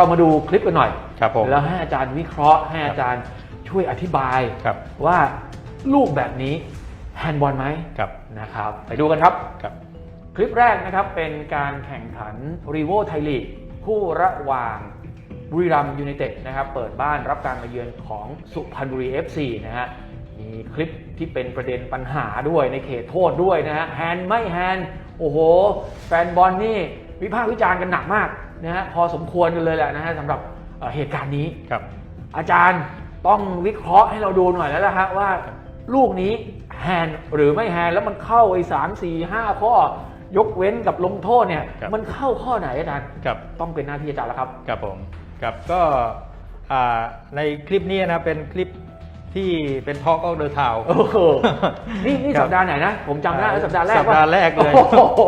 เรามาดูคลิปกันหน่อย ครับผมแล้วให้อาจารย์วิเคราะห์ให้อาจารย์ช่วยอธิบายครับว่าลูกแบบนี้แฮนด์บอลไหมครับนะครับไปดูกันครับครับ คลิปแรกนะครับเป็นการแข่งขันรีโวไทยลีกคู่ระหว่างบุรีรัมยูไนเต็ดนะครับเปิดบ้านรับการมาเยือนของสุพรรณบุรี FC นะฮะมีคลิปที่เป็นประเด็นปัญหาด้วยในเขตโทษด้วยนะฮะแฮนด์ไม่แฮนด์โอ้โห แฟนบอลนี่วิพากษ์วิจารณ์กันหนักมาก นะฮะพอสมควรกันเลยแหละนะฮะสำหรับเอ่อเหตุการณ์นี้ครับอาจารย์ต้องวิเคราะห์ให้เราดูหน่อยแล้วละฮะว่าลูกนี้แฮนด์หรือไม่แฮนด์แล้วมันเข้าไอ้สามสี่ห้าข้อยกเว้นกับลงโทษเนี่ยครับมันเข้าข้อไหนอาจารย์ครับต้องเป็นหน้าที่อาจารย์แล้วครับครับผมครับก็อ่าในคลิปนี้นะเป็นคลิป ที่เป็น Talk of the Town โอ้โหนี่นี่ครับสัปดาห์ไหนนะ ผมจำได้แล้วสัปดาห์แรกสัปดาห์แรกเลยโอ้โห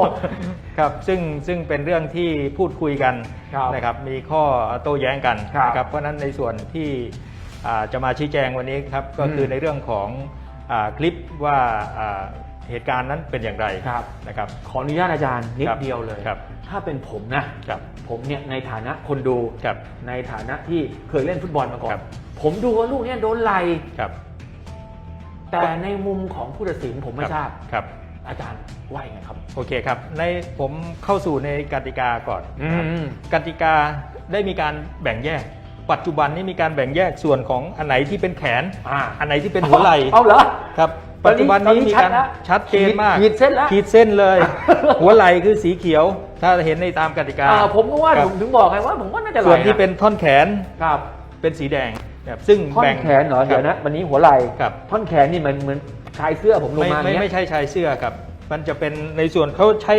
ครับซึ่งซึ่งเป็นเรื่องที่พูดคุยกันครับนะครับมีข้อโต้แย้งกันครับนะครับเพราะฉะนั้นในส่วนที่อ่าจะมาชี้แจงวันนี้ครับก็คือมในเรื่องของอาคลิปว่าอ่า เหตุการณ์นั้นเป็นอย่างไรครับนะครับ ขออนุญาตอาจารย์นิดครับเดียวเลยครับถ้าเป็นผมนะครับผมเนี่ยในฐานะคนดูครับในฐานะที่เคยเล่นฟุตบอลมาก่อครันบผมดูว่าลูกเนี้โดนไหลครับแต่ในมุมของผู้ตัดสินผมไม่ทราบครับ อาจารย์ว่ายังไงครับ โอเคครับ ในผมเข้าสู่ในกติกาก่อนนะครับอืมกติกาได้มีการแบ่งแยก ปัจจุบันนี้มีการแบ่งแยกส่วนของอันไหนที่เป็นแขนอ่าอันไหนที่เป็นหัวไหล่เอาเหรอครับตอนนี้ ปัจจุบันนี้มีการตอนนี้ชัดแล้วชัดเจนมากขีดเส้นแล้วขีดเส้นเลย หัวไหล่คือสีเขียว ถ้าเห็นในตามกติกาอ่าผมก็ว่าครับผมถึงบอกไงว่าผมว่าน่าจะไหลส่วนที่เป็นท่อนแขนครับ เป็นสีแดงครับซึ่งท่อนแบ่งแขนเหรอครับเดี๋ยวนะวันนี้หัวไหล่ครับท่อนแขนนี่เหมือนเหมือนชายเสื้อผมลงไม่มาไม่เนี้ยไม่ใช่ชายเสื้อครับ มันจะเป็นในส่วนเขาใช้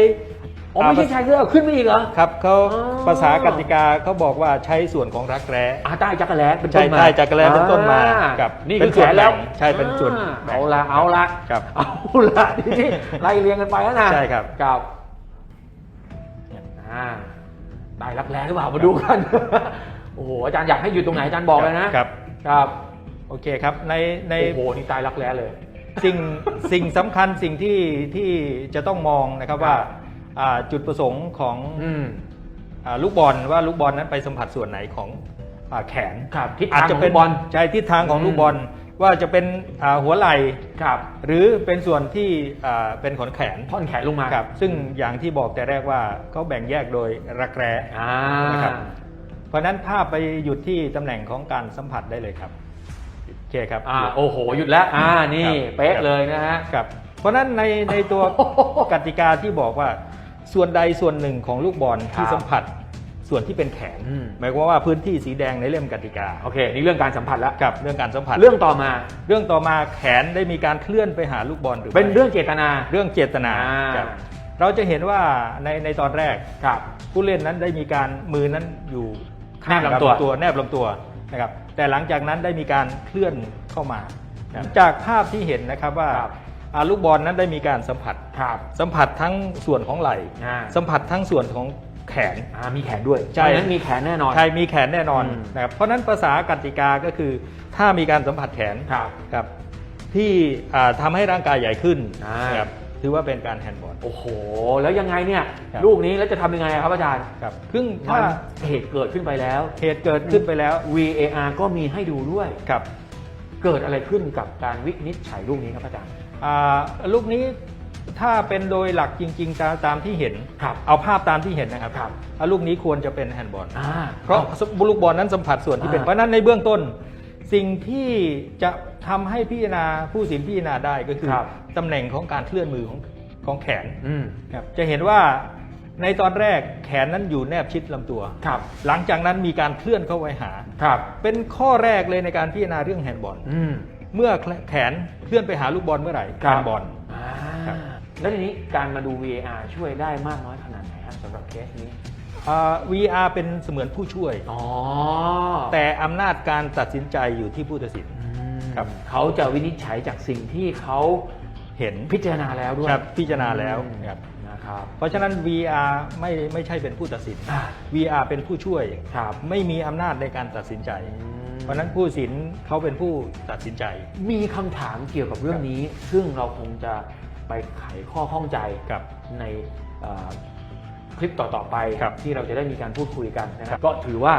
อ๋อไม่ใช่ชายเสื้อขึ้นไม่อีกเหรอ ครับเขาอ๋อ ภาษากติกาเขาบอกว่าใช้ส่วนของรักแร้อ่าใต้จักรแล้เป็นต้ใช่นมาใต้จักรแล้เป็นต้นมาอ่ครับนี่เป็คือนแขส่วนนแล้วแบ่งใช่เป็นส่วนอ่าแบ่ง เอาละเอาละครับเอาละทีนี้ไล่เรียงกันไปแล้วนะใช่ครับ กับอ่าใต้รักแร้หรือเปล่ามาดูกัน โอ้โหอาจารย์อยากให้อยู่ตรงไหนอาจารย์บอกเลยนะ ครับ ครับโอเคครับในใน โอ้โหนี่ใต้รักแร้เลย สิ่งสิ่งสำคัญสิ่งที่ที่จะต้องมองนะครับว่าครับอ่า จุดประสงค์ของอืมอ่าลูกบอลว่าลูกบอลนั้นไปสัมผัสส่วนไหนของอ่าแขนครับทิศอาจทางจะของเป็ลูนกบอลใช่ทิศทางของอืมลูกบอลว่าจะเป็นอ่าหัวไหล่ครับ หรือเป็นส่วนที่อ่าเป็นขนแขนท่อนแขนลงมาครับ ซึ่งอย่างที่บอกแต่แรกว่าเขาแบ่งแยกโดยรักแร้อ่านะครับเพราะฉะนั้นภาพไปหยุดที่ตำแหน่งของการสัมผัสได้เลยครับโอเคครับอ่าโอ้โหหยุดแล้วอ่านี่ครับเป๊ะเลยนะฮะครับเพราะฉะนั้นในในตัวกติกาที่บอกว่า ส่วนใดส่วนหนึ่งของลูกบอลที่ครับสัมผัสส่วนที่เป็นแขนอืม หมายความว่าพื้นที่สีแดงในเล่มกติกาโอเค นี่เรื่องการสัมผัสแล้วกับเรื่องการสัมผัสเรื่องต่อมาเรื่องต่อมาแขนได้มีการเคลื่อนไปหาลูกบอลหรือไม่เป็นเรื่องเจตนา เรื่องเจตนาอ่า ครับเราจะเห็นว่าในในตอนแรก ครับ ผู้เล่นนั้นได้มีการมือนั้นอยู่แนบลำตัวตัวแนบลำตัวนะครับแต่หลังจากนั้นได้มีการเคลื่อนเข้ามานะครับจากภาพที่เห็นนะครับว่าครับอ่า ลูกบอลนั้นได้มีการสัมผัส ครับ สัมผัสทั้งส่วนของไหล่ อ่า สัมผัสทั้งส่วนของแขน อ่ามีแขนด้วยใช่ เพราะฉะนั้นมีแขนแน่นอนใช่มีแขนแน่นอนอืม นะครับเพราะฉะนั้นภาษากติกาก็คือ ถ้ามีการสัมผัสแขนครับ ครับที่อ่าทำให้ร่างกายใหญ่ขึ้นอ่านะครับถือว่าเป็นการแฮนด์บอล โอ้โห แล้วยังไงเนี่ยครับ ลูกนี้แล้วจะทำยังไงครับอาจารย์ครับซึ่งมัถ้านเหตุเกิดขึ้นไปแล้ว เหตุเกิดขึ้นไปแล้ว VAR ก็มีให้ดูด้วย ครับ เกิดอะไรขึ้นกับการวินิจฉัยลูกนี้ครับอาจารย์อ่า ลูกนี้ถ้าเป็นโดยหลักจริง ๆ ตามตามที่เห็นครับเอาภาพตามที่เห็นนะครับครับอ่าลูกนี้ควรจะเป็นแฮนด์บอลอ่าเพราะลูกบอลนั้นสัมผัสส่วนที่เป็นอ่าเพราะฉะนั้นในเบื้องต้น สิ่งที่จะทำให้พิจารณาผู้สินพิจารณาได้ก็คือครับตำแหน่งของการเคลื่อนมือของของแขนอืมครับจะเห็นว่าในตอนแรกแขนนั้นอยู่แนบชิดลำตัวครับ หลังจากนั้นมีการเคลื่อนเข้าไปหาครับเป็นข้อแรกเลยในการพิจารณาเรื่องแฮนด์บอลอืม เมื่อแขนเคลื่อนไปหาลูกบอลเมื่อไหร่ครัแฮบนด์บอลอ่าครับ แล้วทีนี้การมาดู VAR ช่วยได้มากน้อยขนาดไหนครับสำหรับเคสนี้ อ่า VR เป็นเสมือนผู้ช่วย อ๋อแต่อำนาจการตัดสินใจอยู่ที่ผู้ตัดสิน อืมครับ เขาจะวินิจฉัยจากสิ่งที่เขาเห็นพิจารณาแล้วด้วยครับพิจารณาแล้วอืมครับนะครับเพราะฉะนั้น VR ไม่ไม่ใช่เป็นผู้ตัดสิน อ่า VR เป็นผู้ช่วย ครับไม่มีอำนาจในการตัดสินใจ อืม เพราะฉะนั้นผู้สินเขาเป็นผู้ตัดสินใจ มีคำถามเกี่ยวกับเรื่องนี้ ซึ่งเราคงจะไปไขข้อข้องใจครับในเอ่อคลิปต่อๆไปครับที่เราจะได้มีการพูดคุยกันนะครับก็ถือว่า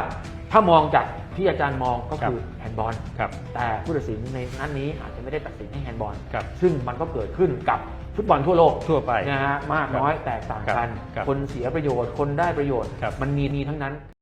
ถ้ามองจากที่อาจารย์มองก็ครับคือแฮนด์บอล ครับ แต่ผู้ตัดสินในนัดนี้อาจจะไม่ได้ตัดสินให้แฮนด์บอล ครับ ซึ่งมันก็เกิดขึ้นกับฟุตบอลทั่วโลกทั่วไป นะฮะมากน้อยแตกต่างกัน ครับคนเสียประโยชน์ คนได้ประโยชน์ ครับ มันมีมีทั้งนั้น